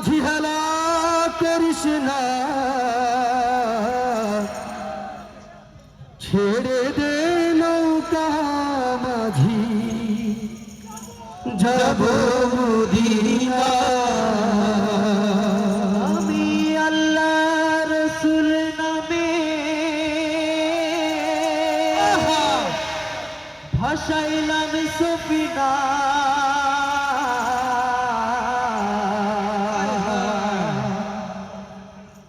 মাঝি হেলা করিস ছেড়ে দে নৌকা মাঝি। যাব মদিনা। আমি আল্লাহ রসুল নামে। ভাসাইলাম সফিনা।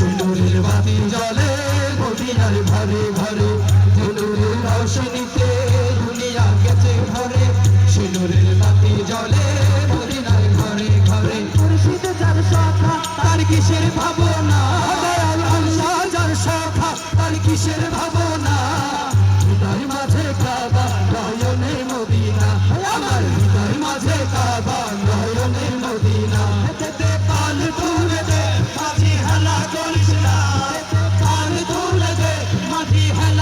সুন্দরের বাতি জলে মদিনার ঘরে ঘরে নূরের রোশনীতে দুনিয়া গেছে ঘরে সুন্দরের বাতি জলে মদিনার ঘরে ঘরে মুর্শিদ যার তার কিসের ভাবনা?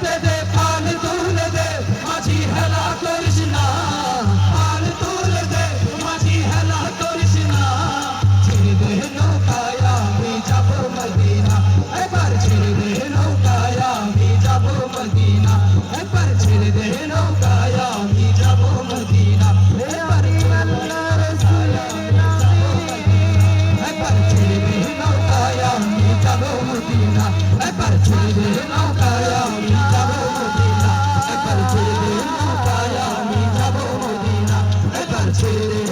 তুলতে দে, পান তুলে দে মাঝি হেলা করিস না। পান তুলে দে মাঝি হেলা করিস না। ছেড়ে দে নৌকায়, আমি যাব মদিনা। একবার ছেড়ে দে নৌকায়, আমি যাব মদিনা। একবার ছেড়ে দে নৌকায়, আমি যাব মদিনা। একবার একবার ছেড়ে দে নৌকায়, আমি যাব মদিনা। একবার ছেড়ে দে Thank you.